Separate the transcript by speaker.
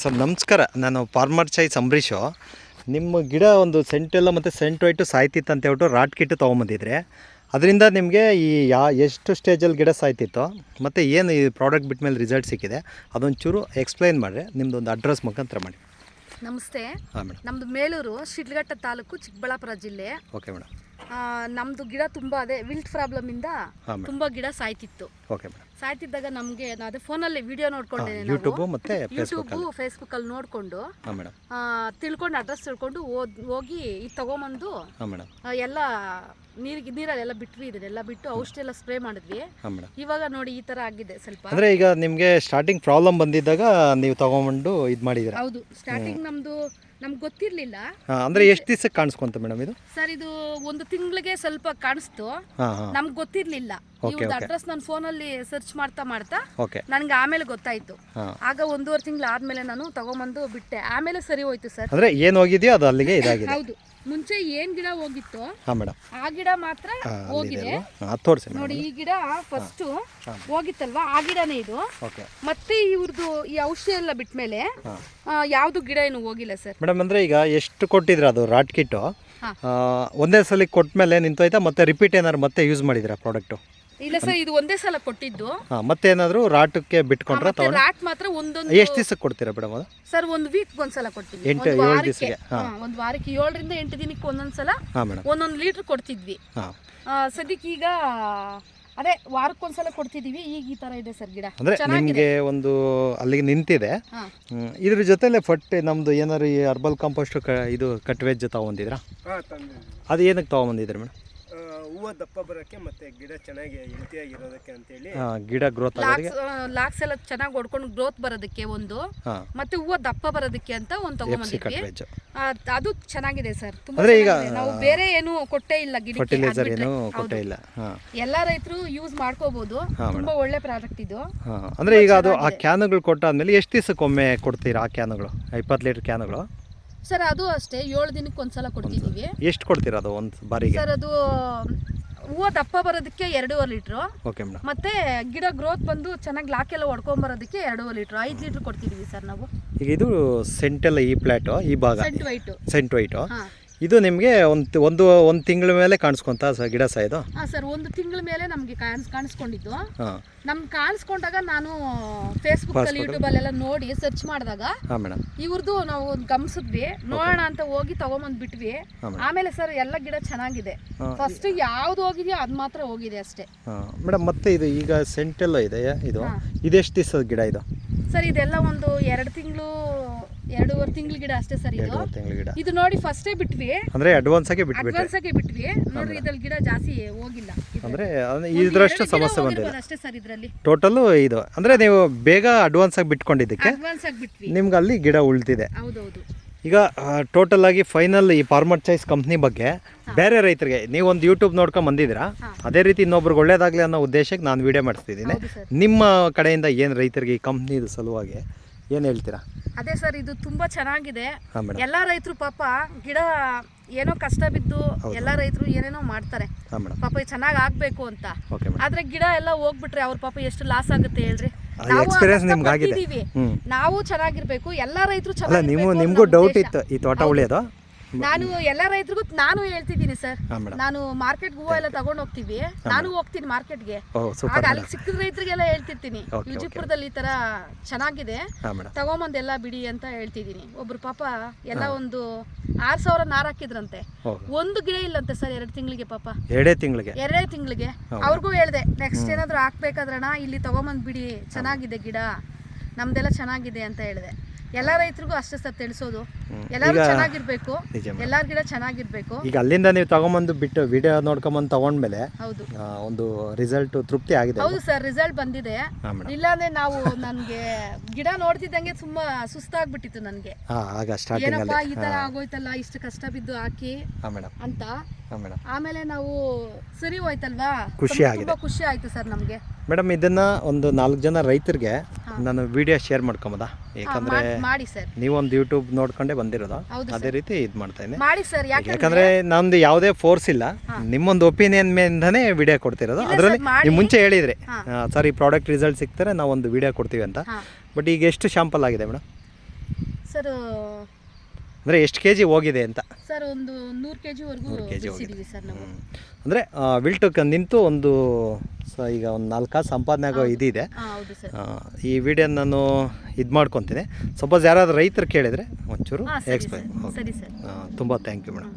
Speaker 1: Sir ನಮಸ್ಕಾರ. ನಾನು farmer ಚೈಸ್ Ambareesh ನಿಮ್ಮ ಗಿಡ ಒಂದು ಸೆಂಟೆಲ್ಲ ಮತ್ತು ಸೆಂಟ್ ವೈಟು ಸಾಯ್ತಿತ್ತು ಅಂತ ಹೇಳ್ಬಿಟ್ಟು ರಾಟ್ ಕಿಟ್ಟು ತೊಗೊಂಬಂದಿದ್ರೆ. ಅದರಿಂದ ನಿಮಗೆ ಈ ಯಾ ಎಷ್ಟು ಸ್ಟೇಜಲ್ಲಿ ಗಿಡ ಸಾಯ್ತಿತ್ತು ಮತ್ತು ಏನು ಈ ಪ್ರಾಡಕ್ಟ್ ಬಿಟ್ಟ ಮೇಲೆ ರಿಸಲ್ಟ್ ಸಿಕ್ಕಿದೆ ಅದೊಂಚೂರು ಎಕ್ಸ್ಪ್ಲೈನ್ ಮಾಡಿರಿ ನಿಮ್ಮದು ಒಂದು ಅಡ್ರೆಸ್ ಮುಖಾಂತರ ಮಾಡಿ.
Speaker 2: ನಮಸ್ತೆ.
Speaker 1: ಹಾಂ ಮೇಡಮ್.
Speaker 2: ನಮ್ದು ಮೇಲೂರು ಶಿಡ್ಲಘಟ್ಟ ತಾಲೂಕು ಚಿಕ್ಕಬಳ್ಳಾಪುರ ಜಿಲ್ಲೆ.
Speaker 1: Okay madam.
Speaker 2: ನಮ್ದು ಗಿಡ ತುಂಬಾ ಅದೇ ವಿಲ್ಟ್ ಪ್ರಾಬ್ಲಮ್ ಇಂದ ತುಂಬಾ ಗಿಡ ಸಾಯ್ತಿತ್ತು. ಸಾಯ್ತಿದ್ದಾಗ ನಮಗೆ ಅದೇ ಫೋನಲ್ಲಿ ವಿಡಿಯೋ ನೋಡ್ಕೊಂಡೆ
Speaker 1: ಯೂಟ್ಯೂಬ್ ಮತ್ತೆ ಫೇಸ್ಬುಕ್
Speaker 2: ಯೂಟ್ಯೂಬು ಫೇಸ್ಬುಕ್ ಅಲ್ಲಿ ನೋಡ್ಕೊಂಡು ತಿಳ್ಕೊಂಡು ಅಡ್ರೆಸ್ ತಿಳ್ಕೊಂಡು ಹೋಗಿ ಇದು ತಗೊಂಬಂದು
Speaker 1: ಎಲ್ಲ ನೀರಿಗೆ
Speaker 2: ನೀರಲ್ಲಿ ಎಲ್ಲ ನೀರಿಗೆ ನೀರಲ್ಲೆಲ್ಲ ಬಿಟ್ವಿ ಇದನ್ನೆಲ್ಲ ಬಿಟ್ಟು ಔಷಧಿ ಎಲ್ಲ ಸ್ಪ್ರೇ ಮಾಡಿದ್ವಿ. ಇವಾಗ ನೋಡಿ ಈ ತರ ಆಗಿದೆ ಸ್ವಲ್ಪ.
Speaker 1: ಅಂದ್ರೆ ಈಗ ನಿಮಗೆ ಸ್ಟಾರ್ಟಿಂಗ್ ಪ್ರಾಬ್ಲಮ್ ಬಂದಿದ್ದಾಗ ನೀವು ತಗೊಂಡು ಇದು ಮಾಡಿದ್ರೆ
Speaker 2: ಹೌದು. ಸ್ಟಾರ್ಟಿಂಗ್ ನಮ್ದು ನಮ್ಗೆ ಗೊತ್ತಿರಲಿಲ್ಲ.
Speaker 1: ಅಂದ್ರೆ ಎಷ್ಟು ದಿವ್ಸಕ್ಕೆ ಕಾಣಿಸ್ಕೊಂತ ಮೇಡಮ್ ಇದು?
Speaker 2: ಸರ್ ಇದು ಒಂದು ತಿಂಗಳಿಗೆ ಸ್ವಲ್ಪ ಕಾಣಿಸ್ತು. ನಮ್ಗೆ ಗೊತ್ತಿರ್ಲಿಲ್ಲ. ಇವ್ರದ್ದು ಅಡ್ರೆಸ್ ನಾನು ಫೋನಲ್ಲಿ ಸರ್ಚ್ ಮಾಡ್ತಾ ಮಾಡ್ತಾ ನನಗೆ ಆಮೇಲೆ ಗೊತ್ತಾಯ್ತು. ಆಗ ಒಂದೂವರೆ ತಿಂಗಳು ಆದ್ಮೇಲೆ ನಾನು ತಗೊಂಬಂದು ಬಿಟ್ಟೆ. ಆಮೇಲೆ ಸರಿ ಹೋಯ್ತು ಸರ್.
Speaker 1: ಅಂದ್ರೆ ಏನು ಹೋಗಿದೆಯೋ ಅದು ಅಲ್ಲಿಗೆ ಇದಾಗಿದೆ.
Speaker 2: ಹೌದು. ಮುಂಚೆ ಏನ್ ಗಿಡ ಹೋಗಿತ್ತು
Speaker 1: ಹಾಂ ಮೇಡಮ್
Speaker 2: ಆ ಗಿಡ ಮಾತ್ರ ಹೋಗಿದೆ.
Speaker 1: ಹಾಂ ತೋರಿಸಿ ಮೇಡಮ್
Speaker 2: ನೋಡಿ ಈ ಗಿಡ ಫಸ್ಟ್ ಹೋಗಿತ್ತಲ್ವಾ? ಆ ಗಿಡನೇ ಇದು.
Speaker 1: ಓಕೆ.
Speaker 2: ಮತ್ತೆ ಇವ್ರದ್ದು ಈ ಔಷಧಿ ಎಲ್ಲ ಬಿಟ್ಮೇಲೆ
Speaker 1: ಹಾಂ.
Speaker 2: ಆ, ಯಾವ್ದು ಗಿಡ ಏನು ಹೋಗಿಲ್ಲ ಸರ್?
Speaker 1: ಮೇಡಮ್ ಅಂದರೆ ಈಗ ಎಷ್ಟು ಕೊಟ್ಟಿದ್ರ ಅದು ರಾಟ್ ಕಿಟ್ಟು?
Speaker 2: ಹಾ.
Speaker 1: ಒಂದೇ ಸಲ ಕೊಟ್ಮೇಲೆ ನಿಂತೋಯ್ತಾ? ಮತ್ತೆ ರಿಪೀಟ್ ಏನಾದ್ರು ಮತ್ತೆ ಯೂಸ್ ಮಾಡಿದಿರಾ ಪ್ರಾಡಕ್ಟು
Speaker 2: ಇಲ್ಲ ಸರ್ ಇದು ಒಂದೇ ಸಲ ಕೊಟ್ಟಿದ್ದು.
Speaker 1: ಹಾಂ ಮತ್ತೆ ಏನಾದರೂ ರಾಟಕ್ಕೆ ಬಿಟ್ಕೊಂಡ್ರೆ
Speaker 2: ಮತ್ತೆ
Speaker 1: ತಗೊಂಡು
Speaker 2: ರಾಟ್ ಮಾತ್ರ ಒಂದೊಂದು
Speaker 1: ಎಷ್ಟು ದಿವಸಕ್ಕೆ ಕೊಡ್ತೀರಾ ಮೇಡಮ್ ಅದು?
Speaker 2: ಸರ್ ಒಂದ್ ವೀಕ್ ಒಂದ್ಸಲ ಸಲ
Speaker 1: ಎಂಟು-
Speaker 2: ಒಂದು
Speaker 1: ಏಳು
Speaker 2: ವಾರಕ್ಕೆ.
Speaker 1: ದಿವ್ಸಕ್ಕೆ, ಹಾ.
Speaker 2: ಹಾ, ಒಂದು ವಾರಕ್ಕೆ ಏಳರಿಂದ ಎಂಟು ದಿನಕ್ಕೆ ಒಂದೊಂದ್ಸಲ
Speaker 1: ಹಾಂ ಮೇಡಮ್.
Speaker 2: ಒಂದೊಂದು ಲೀಟರ್ ಕೊಡ್ತಿದ್ವಿ.
Speaker 1: ಹಾಂ.
Speaker 2: ಆ, ಸದ್ಯಕ್ಕೆ ಈಗ ಅದೇ ವಾರಕ್ಕೊಂದ್ಸಲ ಕೊಡ್ತಿದೀವಿ. ಈಗ ಈ ತರ ಇದೆ ಸರ್ ಗಿಡ.
Speaker 1: ಅಂದರೆ
Speaker 2: ಚೆನ್ನಾಗಿದೆ.
Speaker 1: ನಿಮಗೆ ಒಂದು ಅಲ್ಲಿಗೆ ನಿಂತಿದೆ.
Speaker 2: ಹಾ.
Speaker 1: ಹ್ಮ್. ಇದ್ರ ಜೊತೆಲೆ ಫಟ್ ನಮ್ಮದು ಏನಾದ್ರು ಈ ಅರ್ಬಲ್ ಕಾಂಪೋಸ್ಟ್ ಕ ಇದು ಕಟ್ ವೆಜ್ ತೊಗೊಂಬಂದಿದ್ರಾ
Speaker 3: ಹಾ ತಂದೆ
Speaker 1: ಅದು ಏನಕ್ಕೆ ತೊಗೊಂಬಂದಿದ್ರಿ ಮೇಡಮ್?
Speaker 3: ಹೂವು ದಪ್ಪ ಬರೋಕ್ಕೆ ಮತ್ತೆ ಗಿಡ ಚೆನ್ನಾಗಿ ಹೆಲ್ತಿಯಾಗಿರೋದಕ್ಕೆ ಅಂತೇಳಿ
Speaker 1: ಗಿಡ ಗ್ರೋತ್
Speaker 2: ಲಾಕ್ಸ್ ಲಾಕ್ಸ್ ಎಲ್ಲ ಚೆನ್ನಾಗಿ ಹೊಡ್ಕೊಂಡು ಗ್ರೋತ್ ಬರೋದಕ್ಕೆ ಒಂದು.
Speaker 1: ಹಾಂ.
Speaker 2: ಮತ್ತೆ ಹೂವು ದಪ್ಪ ಬರೋದಕ್ಕೆ ಅಂತ ಒಂದು
Speaker 1: ಎಫ್ ಸಿ ಕಟ್
Speaker 2: ತಗೊಂಬಂದಿದ್ವಿ.
Speaker 1: ವೆಜ್
Speaker 2: ಆ, ಅದು ಚೆನ್ನಾಗಿದೆ ಸರ್. ತುಂಬಾ
Speaker 1: ಅಂದ್ರೆ ಈಗ-
Speaker 2: ಚೆನ್ನಾಗಿದೆ. ನಾವು ಬೇರೆ ಏನು ಕೊಟ್ಟೇ ಇಲ್ಲ ಗಿಡಕ್ಕೆ
Speaker 1: ಫರ್ಟಿಲೈಸರ್
Speaker 2: ಅದ್ಬಿಟ್ರೆ.
Speaker 1: ಏನು
Speaker 2: ಹೌದು.
Speaker 1: ಕೊಟ್ಟೇ ಇಲ್ಲ. ಹಾಂ.
Speaker 2: ಎಲ್ಲಾ ರೈತರು ಯೂಸ್ ಮಾಡ್ಕೋಬಹುದು ತುಂಬಾ ಒಳ್ಳೆ ಪ್ರಾಡಕ್ಟ್ ಇದು.
Speaker 1: ಹಾಂ ಅಂದರೆ ಈಗ ಅದು ಆ ಕ್ಯಾನುಗಳು ಕೊಟ್ಟಾದ್ಮೇಲೆ ಎಷ್ಟು ದಿವಸಕ್ಕೊಮ್ಮೆ ಕೊಡ್ತೀರಾ ಆ ಕ್ಯಾನುಗಳು? ಇಪ್ಪತ್ತು ಲೀಟರ್ ಕ್ಯಾನುಗಳು?
Speaker 2: ಸರ್ ಅದು ಅಷ್ಟೇ. ಏಳು ದಿನಕ್ಕೆ ಒಂದ್ಸಲ ಕೊಡ್ತಿದ್ದೀವಿ
Speaker 1: ಎಷ್ಟು ಕೊಡ್ತೀರಾ ಅದು ಒಂದು ಬಾರಿಗೆ?
Speaker 2: ಸರ್ ಅದು ಹೂವು ದಪ್ಪ ಬರೋದಕ್ಕೆ ಎರಡೂವರೆ ಲೀಟ್ರು.
Speaker 1: Okay madam.
Speaker 2: ಮತ್ತೆ ಗಿಡ ಗ್ರೋತ್ ಬಂದು ಚೆನ್ನಾಗಿ ಲಾಕೆಲ್ಲ ಹೊಡ್ಕೊಂಡ್ ಬರೋದಕ್ಕೆ ಎರಡೂವರೆ ಲೀಟ್ರು. ಐದು ಲೀಟ್ರ್ ಕೊಡ್ತಿದ್ದೀವಿ ಸರ್ ನಾವು.
Speaker 1: ಈಗ ಇದು ಸೆಂಟೆಲ್ಲ ಈ ಪ್ಲ್ಯಾಟು ಈ ಭಾಗ.
Speaker 2: ಸೆಂಟ್ ವೈಟು.
Speaker 1: ಸೆಂಟ್ ವೈಟು. ಇದು ನಿಮಗೆ ಒಂದು ಒಂದು ಒಂದು ತಿಂಗಳ ಮೇಲೆ ಕಾಣಿಸ್ಕೊಂತ ಗಿಡ ಸಹ ಇದು
Speaker 2: ಹಾ ಸರ್ ಒಂದು ತಿಂಗಳ ಮೇಲೆ ನಮಗೆ ಕಾಣಿಸ್ ಕಾಣಿಸ್ಕೊಂಡಿದ್ದು.
Speaker 1: ಹಾಂ.
Speaker 2: ನಮ್ಗೆ ಕಾಣಿಸ್ಕೊಂಡಾಗ ನಾನು ಫೇಸ್ಬುಕ್ ಅಲ್ಲಿ ಯೂಟ್ಯೂಬ್ ಅಲ್ಲೆಲ್ಲ ನೋಡಿ ಸರ್ಚ್ ಮಾಡಿದಾಗ
Speaker 1: ಹಾಂ ಮೇಡಮ್
Speaker 2: ಇವ್ರದ್ದು ನಾವು ಗಮನಿಸಿದ್ವಿ ನೋಡೋಣ ಅಂತ ಹೋಗಿ ತಗೊಂಬಂದ್ ಬಿಟ್ವಿ. ಆಮೇಲೆ ಸರ್ ಎಲ್ಲ ಗಿಡ ಚೆನ್ನಾಗಿದೆ. ಫಸ್ಟ್ ಯಾವ್ದು ಹೋಗಿದೆಯೋ ಅದು ಮಾತ್ರ ಹೋಗಿದೆ ಅಷ್ಟೇ.
Speaker 1: ಹಾಂ. ಮೇಡಮ್ ಮತ್ತೆ ಇದು ಈಗ ಸೆಂಟೆಲ್ಲ ಇದೆ? ಇದು. ಇದೆಷ್ಟು ದಿವಸದ ಗಿಡ ಇದು?
Speaker 2: ಸರ್ ಇದೆಲ್ಲ ಒಂದು ಎರಡು ತಿಂಗಳು ಎರಡೂವರೆ ತಿಂಗಳು ಗಿಡ ಅಷ್ಟೇ ಸರ್ ಇದು.
Speaker 1: ತಿಂಗಳ ಗಿಡ.
Speaker 2: ಇದು ನೋಡಿ ಫಸ್ಟೇ ಬಿಟ್ವಿ.
Speaker 1: ಅಂದ್ರೆ ಅಡ್ವಾನ್ಸ್ ಆಗಿ ಬಿಟ್ವಿ
Speaker 2: ಅಡ್ವಾನ್ಸ್ ಆಗಿ ಬಿಟ್ವಿ. ನೋಡಿ ಇದ್ರಲ್ಲಿ ಗಿಡ ಜಾಸ್ತಿ ಹೋಗಿಲ್ಲ.
Speaker 1: ಅಂದ್ರೆ ಇದರಷ್ಟು
Speaker 2: ಗಿಡ
Speaker 1: ಸಮಸ್ಯೆ ಬಂದಿಲ್ಲ
Speaker 2: ಅಷ್ಟೇ ಸರ್ ಇದರಲ್ಲಿ.
Speaker 1: ಟೋಟಲ್ ಇದು. ಅಂದ್ರೆ ನೀವು ಬೇಗ ಅಡ್ವಾನ್ಸ್ ಆಗಿ ಬಿಟ್ಕೊಂಡಿದ್ದಕ್ಕೆ
Speaker 2: ಅಡ್ವಾನ್ಸ್ ಆಗಿ ಬಿಟ್ವಿ.
Speaker 1: ನಿಮ್ಗೆ ಅಲ್ಲಿ ಗಿಡ ಉಳ್ತಿದೆ.
Speaker 2: ಹೌದೌದು.
Speaker 1: ಈಗ ಟೋಟಲ್ ಆಗಿ ಫೈನಲ್ ಈ ಫಾರ್ಮರ್ ಚಾಯ್ಸ್ ಕಂಪ್ನಿ ಬಗ್ಗೆ ಬೇರೆ ರೈತರಿಗೆ ನೀವು ಒಂದು ಯೂಟ್ಯೂಬ್ ನೋಡ್ಕೊಂಡು ಬಂದಿದ್ದೀರಾ? ಅದೇ ರೀತಿ ಇನ್ನೊಬ್ರಿಗೆ ಒಳ್ಳೇದಾಗಲಿ ಅನ್ನೋ ಉದ್ದೇಶಕ್ಕೆ ನಾನು ವಿಡಿಯೋ ಮಾಡಿಸ್ತಿದ್ದೀನಿ. ನಿಮ್ಮ ಕಡೆಯಿಂದ ಏನು ರೈತರಿಗೆ ಈ ಕಂಪ್ನಿದು ಸಲುವಾಗಿ ಏನು ಹೇಳ್ತೀರಾ?
Speaker 2: ಅದೇ ಸರ್ ಇದು ತುಂಬಾ ಚೆನ್ನಾಗಿದೆ. ಎಲ್ಲ ರೈತರು ಪಾಪ ಗಿಡ ಏನೋ ಕಷ್ಟ ಬಿದ್ದು ಎಲ್ಲ ರೈತರು ಏನೇನೋ ಮಾಡ್ತಾರೆ. ಪಾಪ ಚೆನ್ನಾಗಿ ಚೆನ್ನಾಗ್ ಆಗ್ಬೇಕು ಅಂತ. ಆದ್ರೆ ಗಿಡ ಎಲ್ಲ ಹೋಗ್ಬಿಟ್ರೆ ಅವ್ರ ಪಾಪ ಎಷ್ಟು ಲಾಸ್ ಆಗುತ್ತೆ ಹೇಳ್ರಿ? ಕಷ್ಟ
Speaker 1: ನಿಮ್ಗೆ ಆಗಿದೆ.
Speaker 2: ನಾವು ಚೆನ್ನಾಗಿರ್ಬೇಕು ಎಲ್ಲಾ ರೈತರು
Speaker 1: ಅಲ್ಲ ನೀವು ನಿಮಗೂ ಡೌಟ್. ಇತ್ತು ಈ ತೋಟ ಉಳಿಯೋದು
Speaker 2: ನಾನು ಎಲ್ಲ ರೈತರಿಗೂ ನಾನು ಹೇಳ್ತಿದ್ದೀನಿ ಸರ್. ನಾನು ಮಾರ್ಕೆಟ್ ಹೂವು ಎಲ್ಲ ತಗೊಂಡ್ ಹೋಗ್ತೀವಿ. ನಾನು ಹೋಗ್ತೀನಿ ಮಾರ್ಕೆಟ್ಗೆ. ಆಗ ಅಲ್ಲಿ ಸಿಕ್ಕಿದ ರೈತರಿಗೆಲ್ಲ ಹೇಳ್ತಿರ್ತೀನಿ. ವಿಜಯಪುರದಲ್ಲಿ ಈ ತರ ಚೆನ್ನಾಗಿದೆ. ತಗೊಂಬಂದೆಲ್ಲ ಬಿಡಿ ಅಂತ ಹೇಳ್ತಿದ್ದೀನಿ. ಒಬ್ರು ಪಾಪ ಎಲ್ಲ ಒಂದು ಆರ್ ಸಾವಿರ ನಾರ್ ಹಾಕಿದ್ರಂತೆ. ಒಂದು ಗಿಡ ಇಲ್ಲಂತೆ ಸರ್ ಎರಡು ತಿಂಗಳಿಗೆ ಪಾಪ.
Speaker 1: ಎರಡೇ ತಿಂಗಳಿಗೆ?
Speaker 2: ಎರಡೇ ತಿಂಗಳಿಗೆ. ಅವ್ರಿಗೂ ಹೇಳ್ದೆ ನೆಕ್ಸ್ಟ್ ಏನಾದ್ರು ಹಾಕ್ಬೇಕಾದ್ರಣ ಇಲ್ಲಿ ತಗೊಂಬಂದ್ ಬಿಡಿ ಚೆನ್ನಾಗಿದೆ ಗಿಡ. ನಮ್ದೆಲ್ಲ ಚೆನ್ನಾಗಿದೆ ಅಂತ ಹೇಳಿದೆ. ಎಲ್ಲಾ ರೈತರಿಗೂ ಅಷ್ಟೇ ಸರ್ ತಿಳಿಸೋದು. ಎಲ್ಲರೂ ಚೆನ್ನಾಗಿರ್ಬೇಕು. ಎಲ್ಲಾರ್ ಗಿಡ ಚೆನ್ನಾಗಿರ್ಬೇಕು.
Speaker 1: ಈಗ ಅಲ್ಲಿಂದ ನೀವು ತಗೊಂಬಂದು ಬಿಟ್ಟು ವಿಡಿಯೋ ನೋಡ್ಕೊಂಬಂದು ತಗೊಂಡ್ಮೇಲೆ
Speaker 2: ಹೌದು.
Speaker 1: ಒಂದು ರಿಸಲ್ಟ್ ತೃಪ್ತಿ ಆಗಿದೆ
Speaker 2: ಹೌದು ಸರ್ ರಿಸಲ್ಟ್ ಬಂದಿದೆ. ಇಲ್ಲಾಂದ್ರೆ ನಾವು ನನ್ಗೆ ಗಿಡ ನೋಡ್ತಿದ್ದಂಗೆ ತುಂಬಾ ಸುಸ್ತಾಗ್ಬಿಟ್ಟಿತ್ತು ನನ್ಗೆ. ಏನಪ್ಪಾ ಈ ತರ ಆಗೋಯ್ತಲ್ಲ ಇಷ್ಟು ಕಷ್ಟ ಬಿದ್ದು ಹಾಕಿ ಅಂತ. ಆಮೇಲೆ ನಾವು ಸರಿ ಹೋಯ್ತಲ್ವಾ?
Speaker 1: ಖುಷಿ ಆಗಿದೆ.
Speaker 2: ಖುಷಿ ಆಯ್ತು ಸರ್ ನಮ್ಗೆ.
Speaker 1: ಮೇಡಮ್ ಇದನ್ನ ಒಂದು ನಾಲ್ಕು ಜನ ರೈತರಿಗೆ ನಾನು ವಿಡಿಯೋ ಶೇರ್ ಮಾಡ್ಕೊಂಬೋದಾ. ಯಾಕಂದ್ರೆ
Speaker 2: ಮಾಡಿ ಸರ್
Speaker 1: ನೀವೊಂದು ಯೂಟ್ಯೂಬ್ ನೋಡ್ಕೊಂಡೇ ಬಂದಿರೋದು.
Speaker 2: ಹೌದು
Speaker 1: ಅದೇ ರೀತಿ ಇದು ಮಾಡ್ತಾ ಇದ್ದೀನಿ.
Speaker 2: ಮಾಡಿ ಸರ್ ಯಾಕಂದ್ರೆ
Speaker 1: ಯಾವುದೇ ಫೋರ್ಸ್ ಇಲ್ಲ. ನಿಮ್ಮೊಂದು ಒಪಿನಿಯನ್ ಮೇಲಿಂದಾನೇ ವಿಡಿಯೋ ಕೊಡ್ತಿರೋದು. ಅದರಲ್ಲಿ
Speaker 2: sir, ಮಾಡಿ.
Speaker 1: ನೀವು ಮುಂಚೆ ಹೇಳಿದ್ರೆ. ಸರ್ ಈ ಪ್ರಾಡಕ್ಟ್ ರಿಸಲ್ಟ್ ಸಿಗ್ತಾರೆ ನಾವು ಒಂದು ವಿಡಿಯೋ ಕೊಡ್ತೀವಿ ಅಂತ. ಬಟ್ ಈಗ ಎಷ್ಟು ಶಾಂಪಲ್ ಆಗಿದೆ ಮೇಡಮ್
Speaker 2: ಸರ್
Speaker 1: ಅಂದರೆ ಎಷ್ಟು ಕೆ ಜಿ ಹೋಗಿದೆ ಅಂತ?
Speaker 2: ಸರ್ ಒಂದು ನೂರು ಕೆ ಜಿವರೆಗೂ
Speaker 1: ನೂರು
Speaker 2: ಸರ್ ನಾವು
Speaker 1: ಅಂದರೆ ವಿಲ್ಟಕ್ಕೆ ನಿಂತು ಒಂದು ಸೊ ಈಗ ಒಂದು ನಾಲ್ಕು ಕಾಸು ಸಂಪಾದನೆ ಆಗೋ ಇದಿದೆ.
Speaker 2: ಹಾಂ ಹೌದು ಸರ್.
Speaker 1: ಆ, ಈ ವಿಡಿಯೋ ನಾನು ಇದು ಮಾಡ್ಕೊತೀನಿ ಸಪೋಸ್ ಯಾರಾದರೂ ರೈತರು ಕೇಳಿದರೆ ಒಂಚೂರು
Speaker 2: ಹಾಂ ಸರಿ
Speaker 1: ಎಕ್ಸ್ಪ್ಲೈನ್
Speaker 2: ಸರ್. ಸರಿ ಸರ್.
Speaker 1: ತುಂಬ ಥ್ಯಾಂಕ್ ಯು ಮೇಡಮ್.